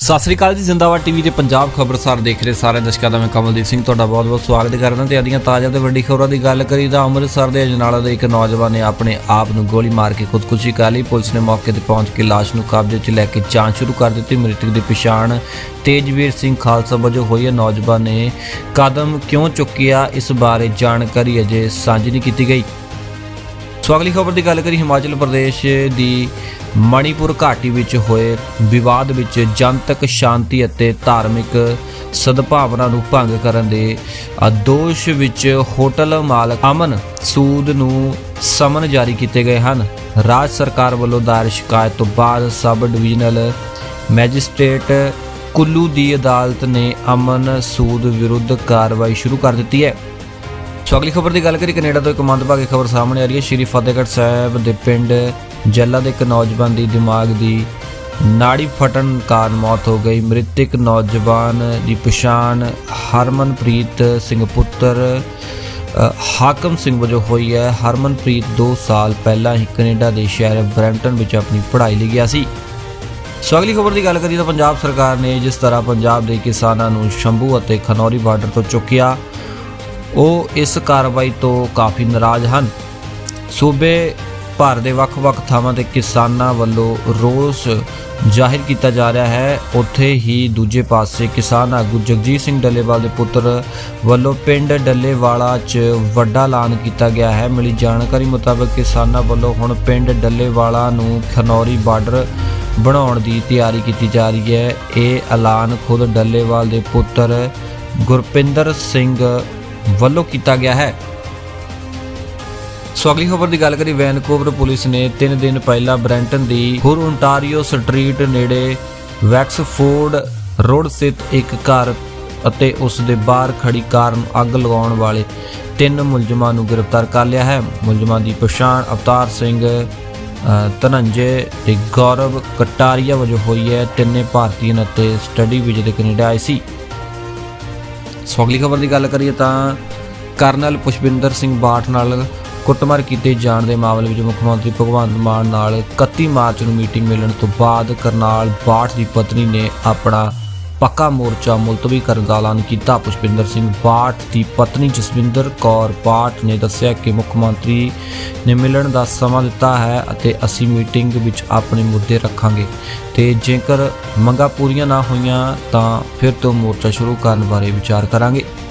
ਸਤਿ ਸ੍ਰੀ ਅਕਾਲ ਜੀ, ਜ਼ਿੰਦਾਬਾਦ ਟੀਵੀ ਤੇ ਪੰਜਾਬ ਖਬਰਸਾਰ ਦੇਖ ਰਹੇ ਸਾਰੇ ਦਰਸ਼ਕਾਂ ਦਾ, ਮੈਂ ਕਮਲਦੀਪ ਸਿੰਘ, ਤੁਹਾਡਾ ਬਹੁਤ-ਬਹੁਤ ਸਵਾਗਤ ਕਰਦਾ ਤੇ ਅਦੀਆਂ ਤਾਜ਼ਾ ਤੇ ਵੱਡੀ ਖਬਰਾਂ ਦੀ ਗੱਲ ਕਰੀ ਤਾਂ ਅੰਮ੍ਰਿਤਸਰ ਦੇ ਅਜਨਾਲਾ ਦੇ ਇੱਕ ਨੌਜਵਾਨ ਨੇ ਆਪਣੇ ਆਪ ਨੂੰ ਗੋਲੀ ਮਾਰ ਕੇ ਖੁਦਕੁਸ਼ੀ ਕਰ ਲਈ। ਪੁਲਿਸ ਨੇ ਮੌਕੇ ਤੇ ਪਹੁੰਚ ਕੇ ਲਾਸ਼ ਨੂੰ ਕਬਜ਼ੇ 'ਚ ਲੈ ਕੇ ਜਾਂਚ ਸ਼ੁਰੂ ਕਰ ਦਿੱਤੀ। ਮ੍ਰਿਤਕ ਦੀ ਪਛਾਣ ਤੇਜਵੀਰ ਸਿੰਘ ਖਾਲਸਾ ਵਜੋਂ ਹੋਈ ਹੈ। ਨੌਜਵਾਨ ਨੇ ਕਦਮ ਕਿਉਂ ਚੁੱਕਿਆ, ਇਸ ਬਾਰੇ ਜਾਣਕਾਰੀ ਅਜੇ ਸਾਂਝੀ ਨਹੀਂ ਕੀਤੀ ਗਈ। ਸੋ ਅਗਲੀ ਖਬਰ ਦੀ ਗੱਲ ਕਰੀ ਹਿਮਾਚਲ ਪ੍ਰਦੇਸ਼ ਦੀ ਮਣੀਪੁਰ ਘਾਟੀ ਵਿੱਚ ਹੋਏ ਵਿਵਾਦ ਵਿੱਚ ਜਨਤਕ ਸ਼ਾਂਤੀ ਅਤੇ ਧਾਰਮਿਕ ਸਦਭਾਵਨਾ ਨੂੰ ਭੰਗ ਕਰਨ ਦੇ ਦੋਸ਼ ਵਿੱਚ ਹੋਟਲ ਮਾਲਕ ਅਮਨ ਸੂਦ ਨੂੰ ਸਮਨ ਜਾਰੀ ਕੀਤੇ ਗਏ ਹਨ। ਰਾਜ ਸਰਕਾਰ ਵੱਲੋਂ ਦਾਇਰ ਸ਼ਿਕਾਇਤ ਤੋਂ ਬਾਅਦ ਸਬ ਡਿਵੀਜ਼ਨਲ ਮੈਜਿਸਟ੍ਰੇਟ ਕੁੱਲੂ ਦੀ ਅਦਾਲਤ ਨੇ ਅਮਨ ਸੂਦ ਵਿਰੁੱਧ ਕਾਰਵਾਈ ਸ਼ੁਰੂ ਕਰ ਦਿੱਤੀ ਹੈ। ਸੋ ਅਗਲੀ ਖਬਰ ਦੀ ਗੱਲ ਕਰੀ ਕੈਨੇਡਾ ਤੋਂ ਇੱਕ ਮੰਦਭਾਗੀ ਖਬਰ ਸਾਹਮਣੇ ਆ ਰਹੀ ਹੈ। ਸ਼੍ਰੀ ਫਤਿਹਗੜ੍ਹ ਸਾਹਿਬ ਦੇ ਪਿੰਡ ਜੱਲਾ ਦੇ ਇੱਕ ਨੌਜਵਾਨ ਦੀ ਦਿਮਾਗ ਦੀ ਨਾੜੀ ਫਟਣ ਕਾਰਨ ਮੌਤ ਹੋ ਗਈ। ਮ੍ਰਿਤਕ ਨੌਜਵਾਨ ਦੀ ਪਛਾਣ ਹਰਮਨਪ੍ਰੀਤ ਸਿੰਘ ਪੁੱਤਰ ਹਾਕਮ ਸਿੰਘ ਵਜੋਂ ਹੋਈ ਹੈ। ਹਰਮਨਪ੍ਰੀਤ 2 ਸਾਲ ਪਹਿਲਾਂ ਹੀ ਕੈਨੇਡਾ ਦੇ ਸ਼ਹਿਰ ਬਰੈਂਪਟਨ ਵਿੱਚ ਆਪਣੀ ਪੜ੍ਹਾਈ ਲਈ ਗਿਆ ਸੀ। ਸੋ ਅਗਲੀ ਖਬਰ ਦੀ ਗੱਲ ਕਰੀਏ ਤਾਂ ਪੰਜਾਬ ਸਰਕਾਰ ਨੇ ਜਿਸ ਤਰ੍ਹਾਂ ਪੰਜਾਬ ਦੇ ਕਿਸਾਨਾਂ ਨੂੰ ਸ਼ੰਭੂ ਅਤੇ ਖਨੌਰੀ ਬਾਰਡਰ ਤੋਂ ਚੁੱਕਿਆ, ਉਹ ਇਸ ਕਾਰਵਾਈ ਤੋਂ ਕਾਫੀ ਨਾਰਾਜ਼ ਹਨ। ਸੂਬੇ ਭਰ ਦੇ ਵੱਖ-ਵੱਖ ਥਾਵਾਂ ਤੇ ਕਿਸਾਨਾਂ ਵੱਲੋਂ ਰੋਸ ਜ਼ਾਹਿਰ ਕੀਤਾ ਜਾ ਰਿਹਾ ਹੈ। ਉੱਥੇ ਹੀ ਦੂਜੇ ਪਾਸੇ ਕਿਸਾਨ ਆਗੂ ਜਗਜੀਤ ਸਿੰਘ ਡੱਲੇਵਾਲ ਦੇ ਪੁੱਤਰ ਵੱਲੋਂ ਪਿੰਡ ਡੱਲੇਵਾਲਾ 'ਚ ਵੱਡਾ ਐਲਾਨ ਕੀਤਾ ਗਿਆ ਹੈ। ਮਿਲੀ ਜਾਣਕਾਰੀ ਮੁਤਾਬਕ ਕਿਸਾਨਾਂ ਵੱਲੋਂ ਹੁਣ ਪਿੰਡ ਡੱਲੇਵਾਲਾ ਨੂੰ ਖਨੌਰੀ ਬਾਰਡਰ ਬਣਾਉਣ ਦੀ ਤਿਆਰੀ ਕੀਤੀ ਜਾ ਰਹੀ ਹੈ। ਇਹ ਐਲਾਨ ਖੁਦ ਡੱਲੇਵਾਲ ਦੇ ਪੁੱਤਰ ਗੁਰਪਿੰਦਰ ਸਿੰਘ ਵੱਲੋਂ ਕੀਤਾ ਗਿਆ ਹੈ। ਸੋ ਅਗਲੀ ਖਬਰ ਦੀ ਗੱਲ ਕਰੀ ਵੈਨਕੂਵਰ ਪੁਲਿਸ ਨੇ 3 ਦਿਨ ਪਹਿਲਾਂ ਬ੍ਰੈਂਟਨ ਦੀ ਹੁਰ ਓਨਟਾਰੀਓ ਸਟਰੀਟ ਨੇੜੇ ਵੈਕਸਫੋਰਡ ਰੋਡ ਸਥਿਤ ਇੱਕ ਘਰ ਅਤੇ ਉਸ ਦੇ ਬਾਹਰ ਖੜੀ ਕਾਰ ਨੂੰ ਅੱਗ ਲਗਾਉਣ ਵਾਲੇ ਤਿੰਨ ਮੁਲਜ਼ਮਾਂ ਨੂੰ ਗ੍ਰਿਫਤਾਰ ਕਰ ਲਿਆ ਹੈ। ਮੁਲਜ਼ਮਾਂ ਦੀ ਪਛਾਣ ਅਵਤਾਰ ਸਿੰਘ ਅ, ਧਨੰਜੇ ਤੇ ਗੌਰਵ ਕਟਾਰੀਆ ਵਜੋਂ ਹੋਈ ਹੈ। ਤਿੰਨੇ ਭਾਰਤੀ ਅਤੇ ਸਟੱਡੀ ਵੀਜ਼ੇ ਤੇ ਕੈਨੇਡਾ ਆਏ ਸੀ। ਸੋ ਅਗਲੀ ਖਬਰ ਦੀ ਗੱਲ ਕਰੀਏ ਤਾਂ ਕਰਨਲ ਪੁਸ਼ਪਿੰਦਰ ਸਿੰਘ ਬਾਠ ਨਾਲ ਕੁੱਟਮਾਰ ਕੀਤੇ ਜਾਣ ਦੇ ਮਾਮਲੇ ਵਿੱਚ ਮੁੱਖ ਮੰਤਰੀ ਭਗਵੰਤ ਮਾਨ ਨਾਲ 31 ਮਾਰਚ ਨੂੰ ਮੀਟਿੰਗ ਮਿਲਣ ਤੋਂ ਬਾਅਦ ਕਰਨਾਲ ਬਾਠ ਦੀ ਪਤਨੀ ਨੇ ਆਪਣਾ ਪੱਕਾ ਮੋਰਚਾ ਮੁਲਤਵੀ ਕਰਨ ਦਾ ਐਲਾਨ ਕੀਤਾ। ਪੁਸ਼ਪਿੰਦਰ ਸਿੰਘ ਬਾਠ ਦੀ ਪਤਨੀ ਜਸਵਿੰਦਰ ਕੌਰ ਬਾਠ ਨੇ ਦੱਸਿਆ ਕਿ ਮੁੱਖ ਮੰਤਰੀ ਨੇ ਮਿਲਣ ਦਾ ਸਮਾਂ ਦਿੱਤਾ ਹੈ ਅਤੇ ਅਸੀਂ ਮੀਟਿੰਗ ਵਿੱਚ ਆਪਣੇ ਮੁੱਦੇ ਰੱਖਾਂਗੇ ਤੇ ਜੇਕਰ ਮੰਗਾਂ ਪੂਰੀਆਂ ਨਾ ਹੋਈਆਂ ਤਾਂ ਫਿਰ ਤੋਂ ਮੋਰਚਾ ਸ਼ੁਰੂ ਕਰਨ ਬਾਰੇ ਵਿਚਾਰ ਕਰਾਂਗੇ।